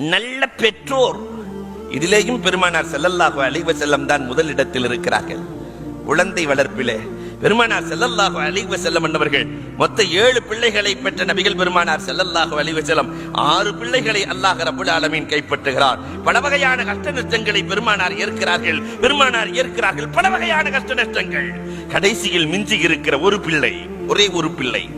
நல்ல பெற்றோர். இதிலேயும் பெருமானார் ஸல்லல்லாஹு அலிவ செல்லம் தான் முதலிடத்தில் இருக்கிறார்கள். குழந்தை வளர்ப்பிலே பெருமானார் ஸல்லல்லாஹு அழிவு செல்லம் என்பவர்கள் மொத்த ஏழு பிள்ளைகளை பெற்ற நபிகள் பெருமானார் ஸல்லல்லாஹு அழிவு செல்லம் ஆறு பிள்ளைகளை அல்லாஹ் ரபுல் ஆலமீன் கைப்பற்றுகிறார். பல வகையான கஷ்ட நஷ்டங்களை பெருமானார் ஏற்கிறார்கள். பெருமானார் ஏற்கிறார்கள். பல வகையான கஷ்ட நஷ்டங்கள். கடைசியில் மிஞ்சி இருக்கிற ஒரு பிள்ளை ஒரே ஒரு பிள்ளை.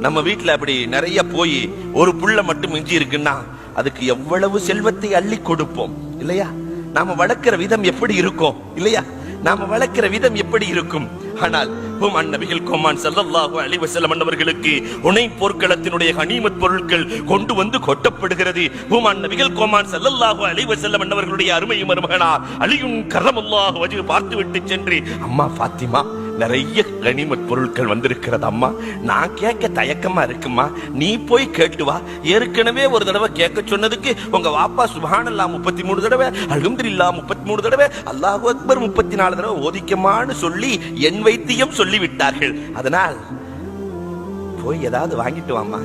நம்ம வீட்டுல அப்படி நிறைய போய் ஒரு புள்ள மட்டும் மிஞ்சி இருக்குன்னா அதுக்கு எவ்வளவு செல்வத்தை அள்ளி கொடுப்போம்? இல்லையா? நாம வளர்க்கிற விதம் எப்படி இருக்கும்? இல்லையா? நாம வளர்க்கிற விதம் எப்படி இருக்கும்? ஆனால் ஹுமான் நபிகள் கோமான் ஸல்லல்லாஹு அலைஹி வஸல்லம் அன்னவர்களுக்கு உனை போர்க்களத்தினுடைய கனிமத் பொருட்கள் கொண்டு வந்து கொட்டப்படுகிறது. ஹுமான் நபிகள் கோமான் ஸல்லல்லாஹு அலைஹி வஸல்லம் அன்னவர்களுடைய அருமை மருமகனார் அலியுன் கரமல்லாஹு வஜு பார்த்து விட்டு சென்று அம்மா ஃபாத்திமா நிறைய கனிமத் பொருட்கள் வந்திருக்கிறது அம்மா. நான் கேட்க தயக்கமா இருக்குமா? நீ போய் கேட்டு வா. ஏற்கனவே ஒரு தடவை கேட்க சொன்னதுக்கு உங்க வாப்பா சுபானல்லா முப்பத்தி மூணு தடவை அலுந்திரில்லா முப்பத்தி மூணு தடவை அல்லாஹு அக்பர் முப்பத்தி நாலு தடவை ஓதிக்கமான்னு சொல்லி என் வைத்தியம் சொல்லி விட்டார்கள் அதனால் போய் ஏதாவது வாங்கிட்டு வாமா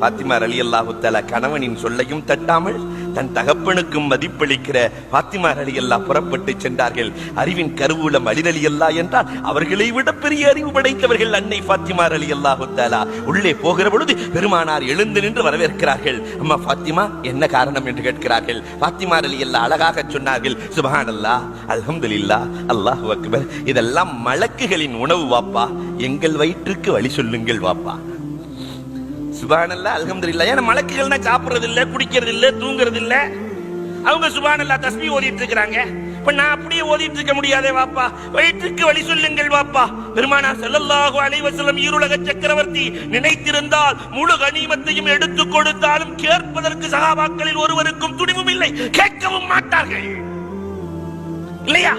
பாத்திமா அலி அல்லாஹு கணவனின் சொல்லையும் தட்டாமல் தன் தகப்பனுக்கும் மதிப்பளிக்கிற பாத்திமார் அலி அல்லா புறப்பட்டு சென்றார்கள். அறிவின் கருவூலம் அலிரலி அல்லா என்றால் அவர்களை விட பெரிய அறிவு படைத்தவர்கள் அன்னை பாத்திமார் அலி அல்லாஹு தஆலா. உள்ளே போகிற பொழுது பெருமானார் எழுந்து நின்று வரவேற்கிறார்கள். அம்மா பாத்திமா என்ன காரணம் என்று கேட்கிறார்கள்? பாத்திமார் அலி அல்லா அழகாக சொன்னார்கள் சுபஹானல்லாஹ் அல்ஹம்துலில்லாஹ் அல்லாஹ் அக்பர் இதெல்லாம் மலக்குகளின் உணவு வாப்பா. எங்கள் வயிற்றுக்கு வழி சொல்லுங்கள் வாப்பா. சுபானல்லா அல்ஹம்துலில்லா. ஏன்னா மலக்குகள்னா சாப்பிடுறது இல்ல குடிக்கிறது இல்ல தூங்குறது இல்ல அவங்க சுபானல்லா தஸ்மி ஓதிட்டு இருக்கிறாங்க. இப்ப நான் அப்படியே ஓதிட்டு இருக்க முடியாதே வாப்பா. வயிற்றுக்கு வழி சொல்லுங்கள் வாப்பா. பெருமானா செல்லல்லாஹு அலைவசலம் வஸல்லம் ஈருலக சக்கரவர்த்தி நினைத்திருந்தால் முழு கனிமத்தையும் எடுத்து கொடுத்தாலும் கேட்பதற்கு சகாபாக்களில் ஒருவருக்கும் துணிவும் இல்லை. கேட்கவும் மாட்டார்கள். இல்லையா?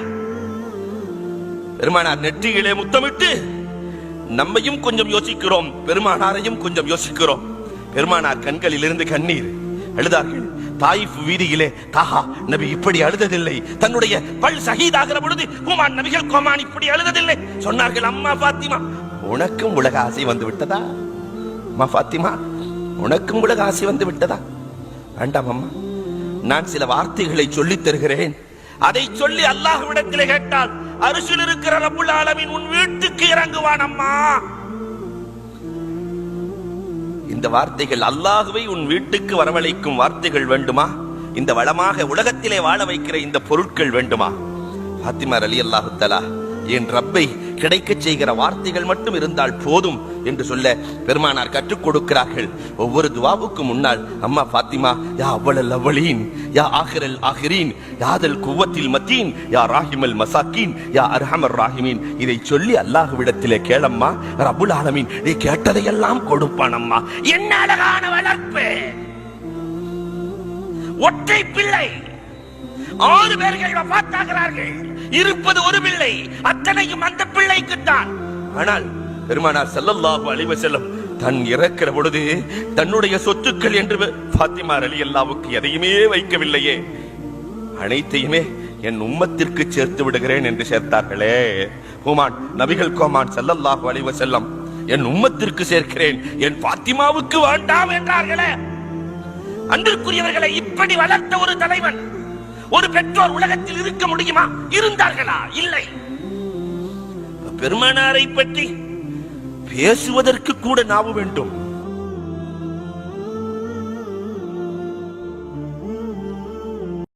பெருமானார் நெற்றியிலே முத்தமிட்டு நம்மையும் கொஞ்சம் யோசிக்கிறோம். பெருமானாரையும் கொஞ்சம் யோசிக்கிறோம். பெருமானார் கண்களில் இருந்து கண்ணீர். அழுதார்கள். தாயிஃப் வீதியிலே தாஹா நபி இப்படி அழுததில்லை. தன்னுடைய பல் சகிதாகிற பொழுது குமான் நபிகள் கோமான் இப்படி அழுததில்லை. சொன்னார்கள் அம்மா பாத்திமா உனக்கும் உலக ஆசை வந்து விட்டதா? அம்மா பாத்திமா உனக்கும் உலக ஆசை வந்து விட்டதா? வேண்டாம் அம்மா நான் சில வார்த்தைகளை சொல்லித் தருகிறேன். அதை சொல்லி அல்லாஹ்விடத்திலே கேட்டால் அரிசில் இருக்கிற ரப்புல் ஆலமின் உன் வீட்டுக்கு இறங்குவான் அம்மா. இந்த வார்த்தைகள் அல்லாஹுவை உன் வீட்டுக்கு வரவழைக்கும் வார்த்தைகள் வேண்டுமா? இந்த வளமாக உலகத்திலே வாழ வைக்கிற இந்த பொருட்கள் வேண்டுமா? பாத்திமார் அலி அல்லாஹு தலா என் ரப்பை கிடைக்கச் செய்கிற வார்த்தைகள் மட்டும் இருந்தால் போதும் என்று சொல்ல பெருமானார் கற்றுக் கொடுக்கிறார்கள். ஒவ்வொரு துவாவுக்கும் முன்னால் அம்மா பாத்திமா யா அவ்வளல் அவ்வளீன் யா ஆஹிரல் ஆஹிரீன் யாதல் குவத்தில் மத்தீன் யா ராஹிமல் மசாக்கீன் யா அர்ஹமர் ராஹிமீன். இதை சொல்லி அல்லாஹுவிடத்திலே கேளம்மா ரபுல் ஆலமீன் நீ கேட்டதையெல்லாம் கொடுப்பானம்மா என்ன அழகான வளர்ப்பு! ஒற்றை பிள்ளை! ஆறு பேர்கள் வஃபாத்தாகிறார்கள் இருப்பது ஒரு பிள்ளை அத்தனையும் அந்த பிள்ளைக்குத்தான் ஆனால் பெருமானார் செல்லல்லாஹு அலைஹி செல்லம் தன் இறக்கிற பொழுது தன்னுடைய சொத்துக்கள் என்று பாத்திமா அலி அல்லாவுக்கு எதையுமே வைக்கவில்லையே. அனைத்தையுமே என் உம்மத்திற்கு சேர்த்து விடுகிறேன் என்று சேர்த்தார்களே. ஹுமான் நபிகள் கோமான் செல்லல்லாஹு அலைஹி செல்லம் என் உம்மத்திற்கு சேர்க்கிறேன் என் பாத்திமாவுக்கு வேண்டாம் என்றார்களே. அன்றுக்குரியவர்களை இப்படி வளர்த்த ஒரு தலைவன் ஒரு பெற்றோர் உலகத்தில் இருக்க முடியுமா? இருந்தார்களா? இல்லை. பெருமானாரை பற்றி பேசுவதற்கு கூட நாவு வேண்டும்.